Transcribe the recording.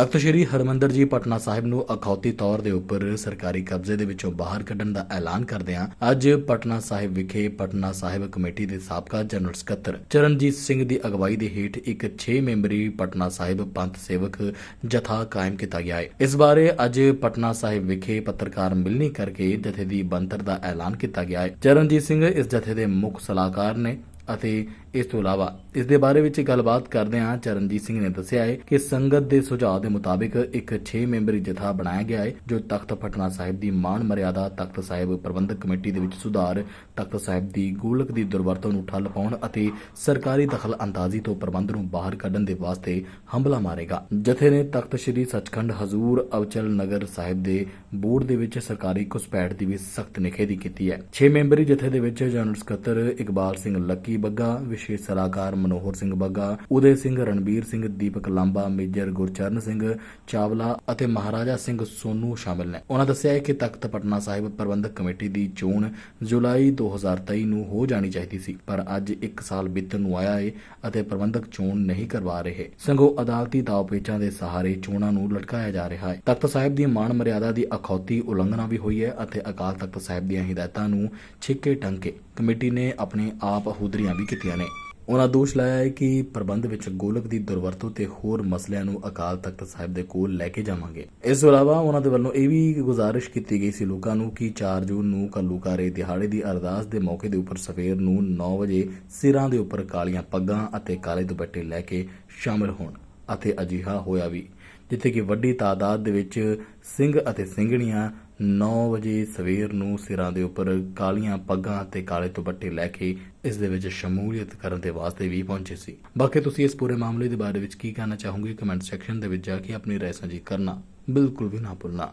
ਤਖਤ ਸ੍ਰੀ ਹਰਮੰਦਰ ਜੀ ਪਟਨਾ ਸਾਹਿਬ ਨੂੰ ਅਖੌਤੀ ਤੌਰ ਦੇ ਉੱਪਰ ਸਰਕਾਰੀ ਕਬਜ਼ੇ ਦੇ ਵਿੱਚੋਂ ਬਾਹਰ ਕੱਢਣ ਦਾ ਐਲਾਨ ਕਰਦਿਆਂ ਅੱਜ ਪਟਨਾ ਸਾਹਿਬ ਵਿਖੇ ਪਟਨਾ ਸਾਹਿਬ ਕਮੇਟੀ ਦੇ ਸਾਬਕਾ ਜਨਰਲ ਸਕੱਤਰ ਚਰਨਜੀਤ ਸਿੰਘ ਦੀ ਅਗਵਾਈ ਦੇ ਹੇਠ ਇੱਕ 6 ਮੈਂਬਰੀ ਪਟਨਾ ਸਾਹਿਬ ਪੰਥ ਸੇਵਕ ਜਥਾ ਕਾਇਮ ਕੀਤਾ ਗਿਆ ਹੈ। ਇਸ ਬਾਰੇ ਅੱਜ ਪਟਨਾ ਸਾਹਿਬ ਵਿਖੇ ਪੱਤਰਕਾਰ ਮਿਲਣੀ ਕਰਕੇ ਜਥੇ ਦੀ ਬੰਤਰ ਦਾ ਐਲਾਨ ਕੀਤਾ ਗਿਆ ਹੈ। ਚਰਨਜੀਤ ਸਿੰਘ ਇਸ ਜਥੇ ਦੇ ਮੁੱਖ ਸਲਾਹਕਾਰ ਨੇ ਅਤੇ ਇਸ ਤੋਂ ਇਲਾਵਾ ਇਸ ਦੇ ਬਾਰੇ ਵਿੱਚ ਗੱਲਬਾਤ ਕਰਦਿਆਂ ਚਰਨਜੀਤ ਸਿੰਘ ਨੇ ਦੱਸਿਆ ਹੈ ਕਿ ਸੰਗਤ ਦੇ ਸੁਝਾਅ ਦੇ ਮੁਤਾਬਿਕ ਇੱਕ 6 ਮੈਂਬਰੀ ਜਥਾ ਬਣਾਇਆ ਗਿਆ ਹੈ, ਜੋ ਤਖਤ ਪਟਨਾ ਸਾਹਿਬ ਦੀ ਮਾਣ ਮਰਿਆਦਾ, ਤਖਤ ਸਾਹਿਬ ਪ੍ਰਬੰਧਕ ਕਮੇਟੀ ਦੇ ਵਿੱਚ ਸੁਧਾਰ, ਤਖਤ ਸਾਹਿਬ ਦੀ ਗੋਲਕ ਦੀ ਦੁਰਵਰਤੋਂ ਨੂੰ ਠੱਲ ਪਾਉਣ ਅਤੇ ਸਰਕਾਰੀ ਦਖਲ ਅੰਦਾਜ਼ੀ ਤੋਂ ਪ੍ਰਬੰਧ ਨੂੰ ਬਾਹਰ ਕੱਢਣ ਦੇ ਵਾਸਤੇ ਹਮਲਾ ਮਾਰੇਗਾ। ਜਥੇ ਨੇ ਤਖਤ ਸ੍ਰੀ ਸੱਚਖੰਡ ਹਜ਼ੂਰ ਅਵਚਲ ਨਗਰ ਸਾਹਿਬ ਦੇ ਬੋਰਡ ਦੇ ਵਿੱਚ ਸਰਕਾਰੀ ਘੁਸਪੈਠ ਦੀ ਵੀ ਸਖਤ ਨਿਖੇਧੀ ਕੀਤੀ ਹੈ। 6 ਮੈਂਬਰੀ ਜਥੇ ਦੇ ਵਿੱਚ ਜਨਰਲ ਸਕੱਤਰ ਇਕਬਾਲ ਸਿੰਘ ਲੱਕੀ ਬੱਗਾ ਵਿਸ਼ੇਸ਼ ਸਲਾਹਕਾਰ ਮਨੋਹਰ ਸਿੰਘ ਬੱਗਾ, ਉਦੇ ਸਿੰਘ ਰਣਬੀਰ ਸਿੰਘ, ਦੀਪਕ ਲਾਂਬਾ, ਮੇਜਰ ਗੁਰਚਰਨ ਸਿੰਘ, ਚਾਵਲਾ ਅਤੇ ਮਹਾਰਾਜਾ ਸਿੰਘ ਸੋਨੂ ਸ਼ਾਮਲ ਨੇ। ਉਹਨਾਂ ਦੱਸਿਆ ਹੈ ਕਿ ਤਖਤ ਪਟਨਾ ਸਾਹਿਬ ਪ੍ਰਬੰਧਕ ਕਮੇਟੀ ਦੀ ਚੋਣ ਜੁਲਾਈ 2023 ਨੂੰ ਹੋ ਜਾਣੀ ਚਾਹੀਦੀ ਸੀ, ਪਰ ਅੱਜ 1 ਸਾਲ ਬੀਤਣ ਨੂੰ ਆਇਆ ਹੈ ਅਤੇ ਪ੍ਰਬੰਧਕ ਚੋਣ ਨਹੀਂ ਕਰਵਾ ਰਹੇ। ਸੰਗੋ ਅਦਾਲਤੀ ਦਾਅਪੇਚਾਂ ਦੇ ਸਹਾਰੇ ਚੋਣਾਂ ਨੂੰ ਲਟਕਾਇਆ ਜਾ ਰਿਹਾ ਹੈ। ਤਖਤ ਸਾਹਿਬ ਦੀ ਮਾਣ ਮਰਿਆਦਾ ਦੀ ਅਖੌਤੀ ਉਲੰਘਣਾ ਵੀ ਹੋਈ ਹੈ ਅਤੇ ਅਕਾਲ ਤਖਤ ਸਾਹਿਬ ਦੀਆਂ ਹਿਦਾਇਤਾਂ ਨੂੰ ਛਿੱਕੇ ਟੰਕੇ ਕਮੇਟੀ ਨੇ ਆਪਣੇ ਆਪ ਹੁਦਰੀਆਂ ਵੀ ਕੀਤੀਆਂ ਨੇ। ਉਹਨਾਂ ਦੋਸ਼ ਲਾਇਆ ਹੈ ਕਿ ਪ੍ਰਬੰਧ ਵਿੱਚ ਗੋਲਕ ਦੀ ਦੁਰਵਰਤੋਂ ਤੇ ਹੋਰ ਮਸਲਿਆਂ ਨੂੰ ਅਕਾਲ ਤਖਤ ਸਾਹਿਬ ਦੇ ਕੋਲ ਲੈ ਕੇ ਜਾਵਾਂਗੇ। ਇਸ ਤੋਂ ਇਲਾਵਾ ਉਹਨਾਂ ਦੇ ਵੱਲੋਂ ਇਹ ਵੀ ਗੁਜ਼ਾਰਿਸ਼ ਕੀਤੀ ਗਈ ਸੀ ਲੋਕਾਂ ਨੂੰ ਕਿ 4 ਜੂਨ ਨੂੰ ਕੱਲੂਕਾਰੇ ਦਿਹਾੜੇ ਦੀ ਅਰਦਾਸ ਦੇ ਮੌਕੇ ਦੇ ਉੱਪਰ ਸਵੇਰ ਨੂੰ 9 ਵਜੇ ਸਿਰਾਂ ਦੇ ਉੱਪਰ ਕਾਲੀਆਂ ਪੱਗਾਂ ਅਤੇ ਕਾਲੇ ਦੁਪੱਟੇ ਲੈ ਕੇ ਸ਼ਾਮਿਲ ਹੋਣ। ਅਤੇ ਅਜਿਹਾ ਹੋਇਆ ਵੀ, ਜਿੱਥੇ ਕਿ ਵੱਡੀ ਤਾਦਾਦ ਦੇ ਵਿੱਚ ਸਿੰਘ ਅਤੇ ਸਿੰਘਣੀਆਂ 9 ਵਜੇ ਸਵੇਰ ਨੂੰ ਸਿਰਾਂ ਦੇ ਉੱਪਰ ਕਾਲੀਆਂ ਪੱਗਾਂ ਅਤੇ ਕਾਲੇ ਦੁਪੱਟੇ ਲੈ ਕੇ ਇਸ ਦੇ ਵਿੱਚ ਸ਼ਮੂਲੀਅਤ ਕਰਨ ਦੇ ਵਾਸਤੇ ਵੀ ਪਹੁੰਚੇ ਸੀ। ਬਾਕੀ ਤੁਸੀਂ ਇਸ ਪੂਰੇ ਮਾਮਲੇ ਦੇ ਬਾਰੇ ਵਿੱਚ ਕੀ ਕਹਿਣਾ ਚਾਹੋਗੇ, ਕਮੈਂਟ ਸੈਕਸ਼ਨ ਦੇ ਵਿੱਚ ਜਾ ਕੇ ਆਪਣੀ ਰਾਏ ਸਾਂਝੀ ਕਰਨਾ ਬਿਲਕੁਲ ਵੀ ਨਾ ਭੁੱਲਣਾ।